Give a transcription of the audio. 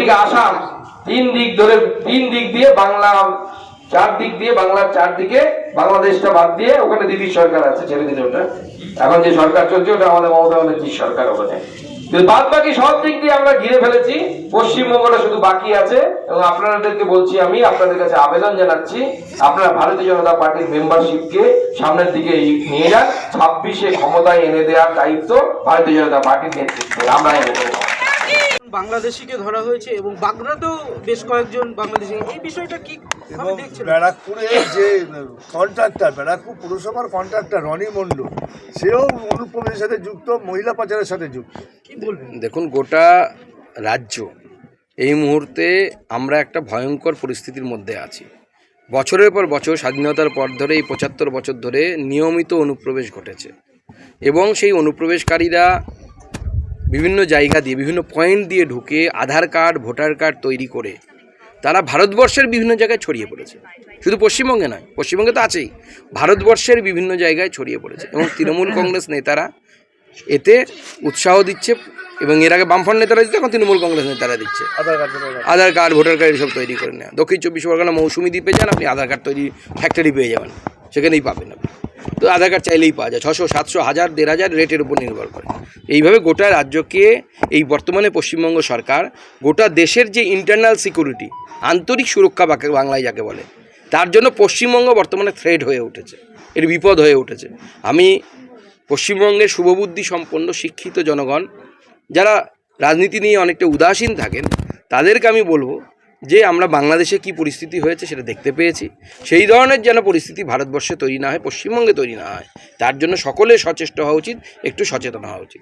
ওদিকে আসাম, তিন দিক ধরে, তিন দিক দিয়ে বাংলা, চার দিক দিয়ে বাংলার চারদিকে, বাংলাদেশটা বাদ দিয়ে ওখানে দিদির সরকার আছে, ছেড়ে দিলে ওটা। এখন যে সরকার চলছে, ওটা আমাদের মমতা ব্যানার্জির সরকার ওখানে বাদ বাকি সব দিক দিয়ে আমরা ঘিরে ফেলেছি, পশ্চিমবঙ্গটা শুধু বাকি আছে, এবং আপনাদেরকে বলছি আমি, আপনাদের কাছে আবেদন জানাচ্ছি, আপনারা ভারতীয় জনতা পার্টির মেম্বারশিপকে সামনের দিকে নিয়ে যান, ছাব্বিশে ক্ষমতায় এনে দেওয়ার দায়িত্ব ভারতীয় জনতা পার্টির নেতৃত্বে, আমরা এনে দেবো। বাংলাদেশিকে ধরা হয়েছে এবং বাগদাতেও বেশ কয়েকজন বাংলাদেশি। এই বিষয়টা কি এবং ব্যারাকপুরে যে কন্ট্রাক্টর ব্যারাকপুর পুরসভার কন্ট্রাক্টর রনি মণ্ডল সেও অনুপ্রবেশের সাথে যুক্ত মহিলা পাচারের সাথে যুক্ত। কি বলবেন? দেখুন গোটা রাজ্য এই মুহূর্তে আমরা একটা ভয়ঙ্কর পরিস্থিতির মধ্যে আছি। বছরের পর বছর স্বাধীনতার পর ধরে এই পঁচাত্তর বছর ধরে নিয়মিত অনুপ্রবেশ ঘটেছে। এবং সেই অনুপ্রবেশকারীরা বিভিন্ন জায়গা দিয়ে বিভিন্ন পয়েন্ট দিয়ে ঢুকে আধার কার্ড ভোটার কার্ড তৈরি করে তারা ভারতবর্ষের বিভিন্ন জায়গায় ছড়িয়ে পড়েছে। শুধু পশ্চিমবঙ্গে নয় পশ্চিমবঙ্গে তো আছেই। ভারতবর্ষের বিভিন্ন জায়গায় ছড়িয়ে পড়েছে এবং তৃণমূল কংগ্রেস নেতারা এতে উৎসাহ দিচ্ছে এবং এর আগে বামফ্রন্ট নেতারা দিচ্ছে এখন তৃণমূল কংগ্রেস নেতারা দিচ্ছে। Aadhaar card voter card. Aadhaar card voter card এসব তৈরি করে নেওয়া। দক্ষিণ চব্বিশ পরগনা মৌসুমি দ্বীপে যান আপনি আধার কার্ড তৈরি ফ্যাক্টরি পেয়ে যাবেন। সেখানেই পাবেন আপনি। তো আধার কার্ড চাইলেই পাওয়া যায়। ছশো, সাতশো, হাজার, দেড় হাজার রেটের উপর নির্ভর করে। এইভাবে গোটা রাজ্যকে এই বর্তমানে পশ্চিমবঙ্গ সরকার গোটা দেশের যে ইন্টারনাল সিকিউরিটি আন্তরিক সুরক্ষা বাংলায় যাকে বলে, তার জন্য পশ্চিমবঙ্গ বর্তমানে থ্রেড হয়ে উঠেছে। এর বিপদ হয়ে উঠেছে। আমি পশ্চিমবঙ্গের শুভবুদ্ধি সম্পন্ন শিক্ষিত জনগণ, যারা রাজনীতি নিয়ে অনেকটা উদাসীন থাকেন, তাদেরকে আমি বলব যে আমরা বাংলাদেশে কি পরিস্থিতি হয়েছে সেটা দেখতে পেয়েছি। সেই ধরনের যেন পরিস্থিতি ভারতবর্ষে তৈরি না হয়, পশ্চিমবঙ্গে তৈরি না হয়, তার জন্য সকলে সচেষ্ট হওয়া উচিত, একটু সচেতন হওয়া উচিত।